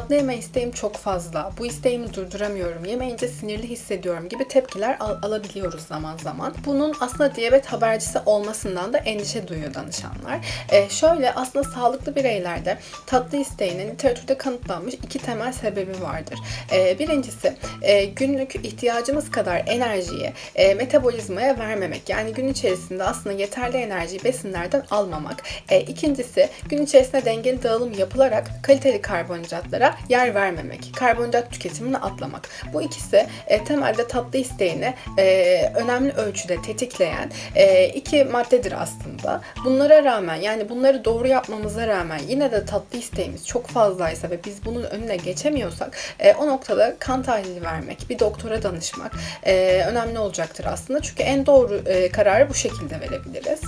tatlı yeme isteğim çok fazla, bu isteğimi durduramıyorum, yemeyince sinirli hissediyorum gibi tepkiler al- alabiliyoruz zaman zaman. Bunun aslında diyabet habercisi olmasından da endişe duyuyor danışanlar. Ee, şöyle aslında sağlıklı bireylerde tatlı isteğinin literatürde kanıtlanmış iki temel sebebi vardır. Ee, birincisi e, günlük ihtiyacımız kadar enerjiyi e, metabolizmaya vermemek. Yani gün içerisinde aslında yeterli enerjiyi besinlerden almamak. E, ikincisi gün içerisinde dengeli dağılım yapılarak kaliteli karbonhidratlara yer vermemek. Karbonhidrat tüketimini atlamak. Bu ikisi e, temelde tatlı isteğini e, önemli ölçüde tetikleyen e, iki maddedir aslında. Bunlara rağmen yani bunları doğru yapmamıza rağmen yine de tatlı isteğimiz çok fazlaysa ve biz bunun önüne geçemiyorsak e, o noktada kan tahlili vermek, bir doktora danışmak e, önemli olacaktır aslında. Çünkü en doğru e, kararı bu şekilde verebiliriz.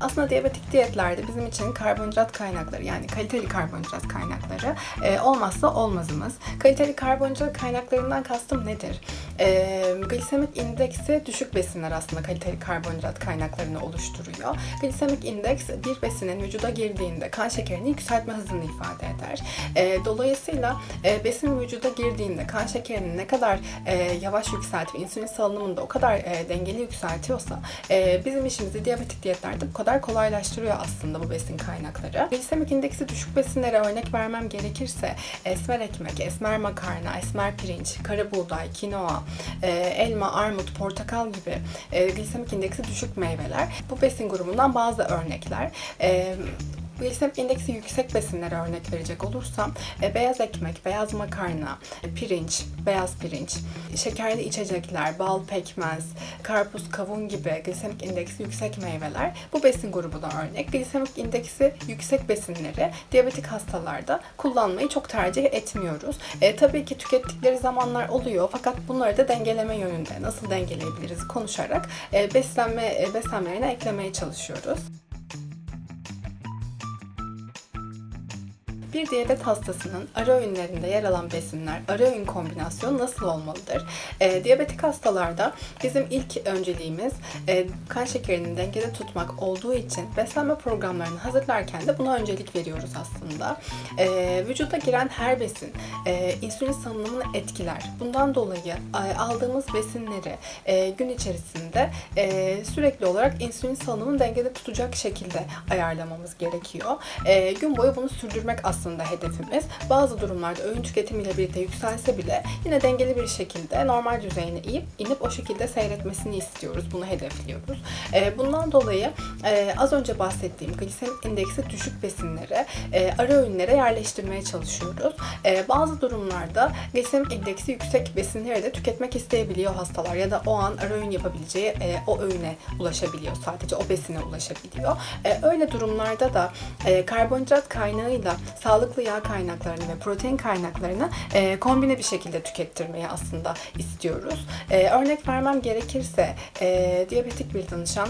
Aslında diyabetik diyetlerde bizim için karbonhidrat kaynakları yani kaliteli karbonhidrat kaynakları e, olmazsa olmazımız. Kaliteli karbonhidrat kaynaklarından kastım nedir? E, glisemik indeksi düşük besinler aslında kaliteli karbonhidrat kaynaklarını oluşturuyor. Glisemik indeks bir besinin vücuda girdiğinde kan şekerini yükseltme hızını ifade eder. E, dolayısıyla e, besin vücuda girdiğinde kan şekerini ne kadar e, yavaş yükseltip insülin salınımını da o kadar e, dengeli yükseltiyorsa e, bizim işimizi diyabetik diyetlerde bu kadar kolaylaştırıyor aslında bu besin kaynakları. Glisemik indeksi düşük besinlere örnek vermem gerekirse esmer ekmek, esmer makarna, esmer pirinç, kara buğday, kinoa, e, elma, armut, portakal gibi e, glisemik indeksi düşük meyveler. Bu besin grubundan bazı örnekler. E, Glisemik indeksi yüksek besinlere örnek verecek olursam e, beyaz ekmek, beyaz makarna, e, pirinç, beyaz pirinç, şekerli içecekler, bal, pekmez, karpuz, kavun gibi glisemik indeksi yüksek meyveler bu besin grubuna örnek. Glisemik indeksi yüksek besinleri diyabetik hastalarda kullanmayı çok tercih etmiyoruz. E, tabii ki tükettikleri zamanlar oluyor fakat bunları da dengeleme yönünde nasıl dengeleyebiliriz konuşarak e, beslenme e, beslenmelerine eklemeye çalışıyoruz. Bir diyabet hastasının ara öğünlerinde yer alan besinler, ara öğün kombinasyonu nasıl olmalıdır? E, diyabetik hastalarda bizim ilk önceliğimiz e, kan şekerini dengede tutmak olduğu için beslenme programlarını hazırlarken de buna öncelik veriyoruz aslında. E, vücuda giren her besin e, insülin salınımını etkiler. Bundan dolayı e, aldığımız besinleri e, gün içerisinde e, sürekli olarak insülin salınımını dengede tutacak şekilde ayarlamamız gerekiyor. E, gün boyu bunu sürdürmek aslında hedefimiz. Bazı durumlarda öğün tüketimiyle birlikte yükselse bile yine dengeli bir şekilde normal düzeyine inip, inip o şekilde seyretmesini istiyoruz. Bunu hedefliyoruz. E, bundan dolayı e, az önce bahsettiğim glisemik indeksi düşük besinleri e, ara öğünlere yerleştirmeye çalışıyoruz. E, bazı durumlarda glisemik indeksi yüksek besinleri de tüketmek isteyebiliyor hastalar ya da o an ara öğün yapabileceği e, o öğüne ulaşabiliyor. Sadece o besine ulaşabiliyor. E, öyle durumlarda da e, karbonhidrat kaynağıyla sağlıklı yağ kaynaklarını ve protein kaynaklarını e, kombine bir şekilde tükettirmeyi aslında istiyoruz. E, örnek vermem gerekirse e, diyabetik bir danışan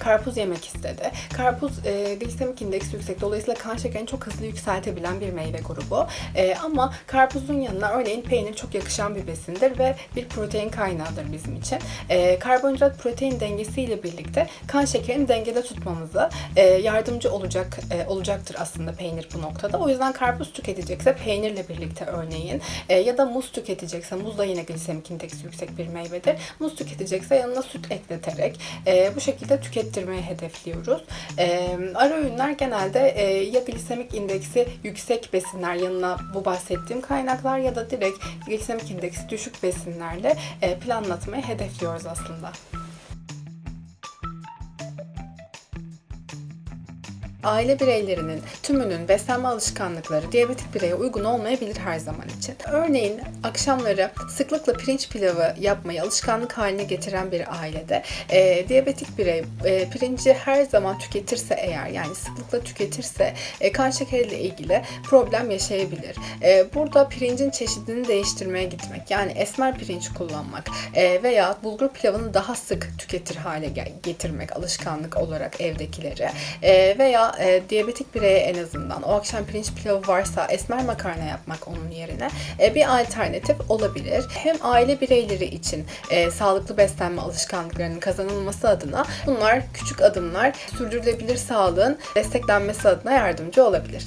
karpuz yemek istedi. Karpuz e, glisemik indeksi yüksek. Dolayısıyla kan şekerini çok hızlı yükseltebilen bir meyve grubu. E, ama karpuzun yanına örneğin peynir çok yakışan bir besindir ve bir protein kaynağıdır bizim için. E, karbonhidrat protein dengesiyle birlikte kan şekerini dengede tutmamıza e, yardımcı olacak e, olacaktır aslında peynir bu noktada. O yüzden karpuz tüketecekse peynirle birlikte örneğin e, ya da muz tüketecekse muz da yine glisemik indeksi yüksek bir meyvedir. Muz tüketecekse yanına süt ekleterek e, bu şekilde tüket ettirmeyi hedefliyoruz. E, ara öğünler genelde e, ya glisemik indeksi yüksek besinler yanına bu bahsettiğim kaynaklar ya da direkt glisemik indeksi düşük besinlerle e, planlatmayı hedefliyoruz aslında. Aile bireylerinin tümünün beslenme alışkanlıkları diyabetik bireye uygun olmayabilir her zaman için. Örneğin akşamları sıklıkla pirinç pilavı yapmayı alışkanlık haline getiren bir ailede e, diyabetik birey e, pirinci her zaman tüketirse eğer yani sıklıkla tüketirse e, kan şekeriyle ilgili problem yaşayabilir. E, burada pirincin çeşidini değiştirmeye gitmek yani esmer pirinç kullanmak e, veya bulgur pilavını daha sık tüketir hale getirmek alışkanlık olarak evdekileri e, veya Ama e, diyabetik bireye en azından o akşam pirinç pilavı varsa esmer makarna yapmak onun yerine e, bir alternatif olabilir. Hem aile bireyleri için e, sağlıklı beslenme alışkanlıklarının kazanılması adına bunlar küçük adımlar sürdürülebilir sağlığın desteklenmesi adına yardımcı olabilir.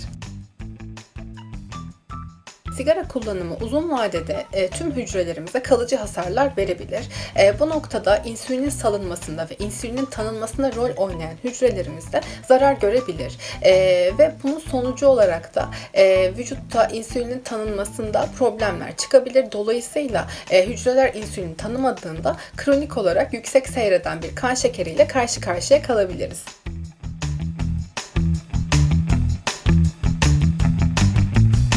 Sigara kullanımı uzun vadede e, tüm hücrelerimize kalıcı hasarlar verebilir. E, bu noktada insülinin salınmasında ve insülinin tanınmasında rol oynayan hücrelerimizde zarar görebilir. E, ve bunun sonucu olarak da e, vücutta insülinin tanınmasında problemler çıkabilir. Dolayısıyla e, hücreler insülini tanımadığında kronik olarak yüksek seyreden bir kan şekeriyle karşı karşıya kalabiliriz.